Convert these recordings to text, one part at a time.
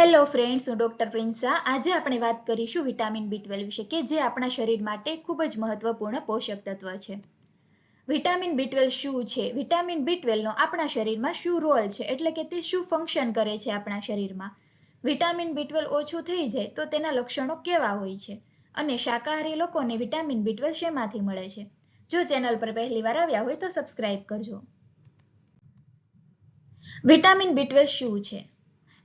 Hello friends હું doctor પ્રિન્સા. આજે આપણે વાત કરીશું વિટામિન બી ટ્વેલ્વ વિશે કે જે આપણા શરીર માટે ખૂબ જ મહત્વપૂર્ણ પોષક તત્વ છે. વિટામિન બી ટ્વેલ્વ શું છે? વિટામિન બી ટ્વેલ્વનો આપણા શરીરમાં શું રોલ છે? એટલે કે તે શું ફંક્શન કરે છે આપણા શરીરમાં? વિટામિન બી ટ્વેલ્વ ઓછું થઈ જાય તો તેના લક્ષણો કેવા હોય છે? અને શાકાહારી લોકોને વિટામિન બી ટ્વેલ્વ શેમાંથી મળે છે? જો ચેનલ પર પહેલી વાર આવ્યા હોય તો સબસ્ક્રાઇબ કરજો. વિટામિન બી ટ્વેલ્વ શું છે?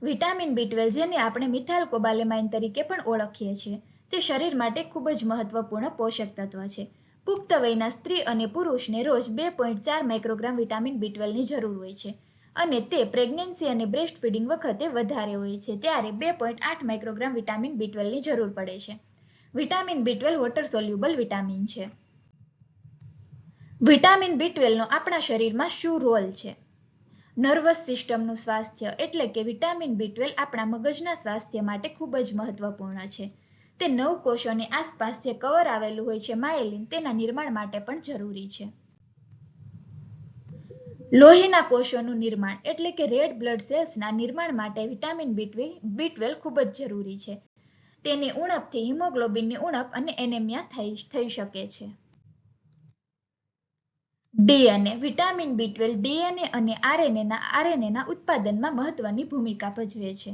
વિટામિન બી ટ્વેલ્વ જેને આપણે મિથાઇલ કોબાલેમાઇન તરીકે પણ ઓળખીએ છીએ. તે શરીર માટે ખૂબ જ મહત્વપૂર્ણ પોષક તત્વ છે. પુખ્ત વયના સ્ત્રી અને પુરુષને રોજ બે પોઈન્ટ ચાર માઇક્રોગ્રામ વિટામિન બી ટ્વેલ્વની જરૂર હોય છે અને તે પ્રેગ્નન્સી અને બ્રેસ્ટ ફીડિંગ વખતે વધારે હોય છે ત્યારે બે પોઈન્ટ આઠ માઇક્રોગ્રામ વિટામિન બી ટ્વેલ્વની જરૂર પડે છે. Vitamin B twelve water soluble vitamin છે. વિટામિન બી ટ્વેલ્વનો આપણા શરીરમાં શું રોલ છે? નર્વસ સિસ્ટમનું સ્વાસ્થ્ય એટલે કે વિટામિન બી ટ્વેલ્વ આપણા મગજના સ્વાસ્થ્ય માટે ખૂબ જ મહત્વપૂર્ણ છે. તે નવ કોષોની આસપાસ જે કવર આવેલું હોય છે માયેલિન તેના નિર્માણ માટે પણ જરૂરી છે. લોહીના કોષોનું નિર્માણ એટલે કે રેડ બ્લડ સેલ્સના નિર્માણ માટે વિટામિન બી બી ટ્વેલ્વ ખૂબ જ જરૂરી છે. તેની ઉણપથી હિમોગ્લોબિનની ઉણપ અને એનેમિયા થઈ થઈ શકે છે. DNA vitamin B twelve DNA અને આરએનએના આરએનએના ઉત્પાદનમાં મહત્વની ભૂમિકા ભજવે છે.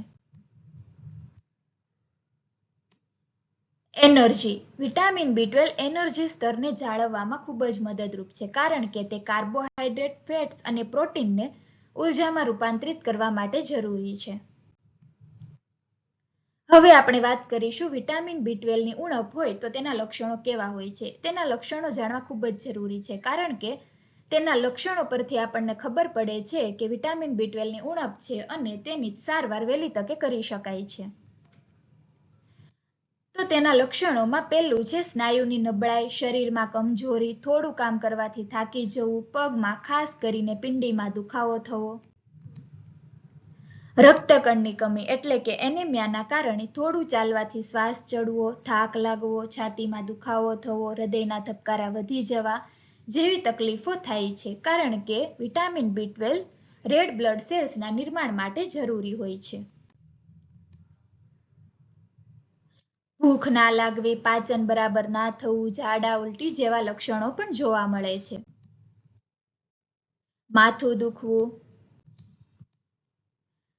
Energy vitamin B twelve energy સ્તરને જાળવવામાં ખૂબ જ મદદરૂપ છે, કારણ કે તે કાર્બોહાઈડ્રેટ ફેટ્સ અને પ્રોટીનને ઉર્જામાં રૂપાંતરિત કરવા માટે જરૂરી છે. હવે આપણે વાત કરીશું વિટામિન બી ટ્વેલ્વની ઉણપ હોય તો તેના લક્ષણો કેવા હોય છે? તેના લક્ષણો જાણવા ખૂબ જ જરૂરી છે, કારણ કે તેના લક્ષણો પરથી આપણને ખબર પડે છે કે વિટામિન બી ટ્વેલ્વની ઉણપ છે અને તેની સારવાર વહેલી તકે કરી શકાય છે. તો તેના લક્ષણોમાં પહેલું છે સ્નાયુની નબળાઈ, શરીરમાં કમજોરી, થોડું કામ કરવાથી થાકી જવું, પગમાં ખાસ કરીને પિંડીમાં દુખાવો થવો. રક્તકણની કમી એટલે કે એનેમિયાના કારણે થોડું ચાલવાથી શ્વાસ ચડવો, થાક લાગવો, છાતીમાં દુખાવો થવો, હૃદયના ધબકારા વધી જવા જેવી તકલીફો થાય છે, કારણ કે vitamin B twelve red blood સેલ્સના નિર્માણ માટે જરૂરી હોય છે. ભૂખ ના લાગવી, પાચન બરાબર ના થવું, ઝાડા ઉલટી જેવા લક્ષણો પણ જોવા મળે છે. માથું દુખવું,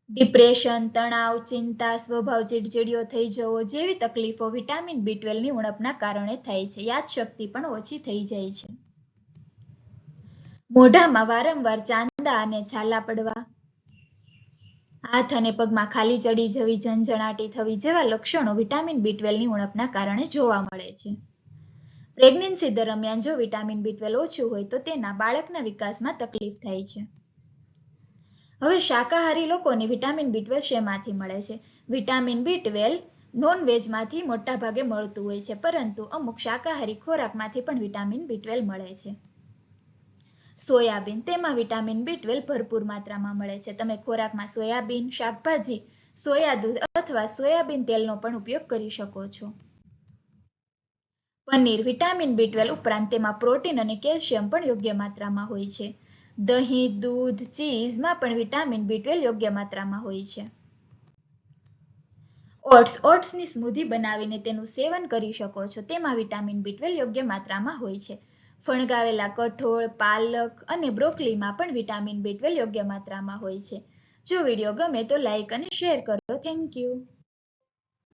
ડિપ્રેશન, તણાવ, ચિંતા, સ્વભાવ ચીડચીડિયો થઈ જવો જેવી તકલીફો વિટામિન બી ટ્વેલ્વની ઉણપના કારણે થાય છે. યાદશક્તિ પણ ઓછી થઈ જાય છે. મોઢામાં વારંવાર ચાંદા અને છાલા પડવા. હાથ અને પગમાં ખાલી ચડી જવી, ઝંઝણાટી થવી જેવા લક્ષણો વિટામિન બી ટ્વેલ્વની ઉણપના કારણે જોવા મળે છે. પ્રેગ્નન્સી દરમિયાન જો વિટામિન બી ટ્વેલ્વ ઓછું હોય તો તેના બાળકના વિકાસમાં તકલીફ થાય છે. હવે શાકાહારી લોકોને વિટામિન બી ટ્વેલ્વ શેમાંથી મળે છે? વિટામિન બી ટ્વેલ્વ નોનવેજમાંથી મોટાભાગે મોટા ભાગે મળતું હોય છે, પરંતુ અમુક શાકાહારી ખોરાકમાંથી પણ વિટામિન બી ટ્વેલ્વ મળે છે. સોયાબીન તેમાં વિટામિન બી ટ્વેલ્વ ભરપૂર માત્રામાં મળે છે. તમે ખોરાકમાં સોયાબીન, શાકભાજી સોયા દૂધ અથવા સોયાબીન તેલનો પણ ઉપયોગ કરી શકો છો. પનીર, વિટામિન બી ટ્વેલ્વ ઉપરાંત તેમાં પ્રોટીન અને કેલ્શિયમ પણ યોગ્ય માત્રામાં હોય છે. દહીં, દૂધ, ચીઝમાં પણ વિટામિન બી ટ્વેલ્વ યોગ્ય માત્રામાં હોય છે. ઓટ્સ, ઓટ્સની સ્મૂધી બનાવીને તેનું સેવન કરી શકો છો. તેમાં વિટામિન બી ટ્વેલ્વ યોગ્ય માત્રામાં હોય છે. ફણગાવેલા કઠોળ, પાલક અને બ્રોકલીમાં પણ વિટામિન બી યોગ્ય માત્રામાં હોય છે. જો વીડિયો ગમે તો લાઇક અને શેર કરો. Thank you.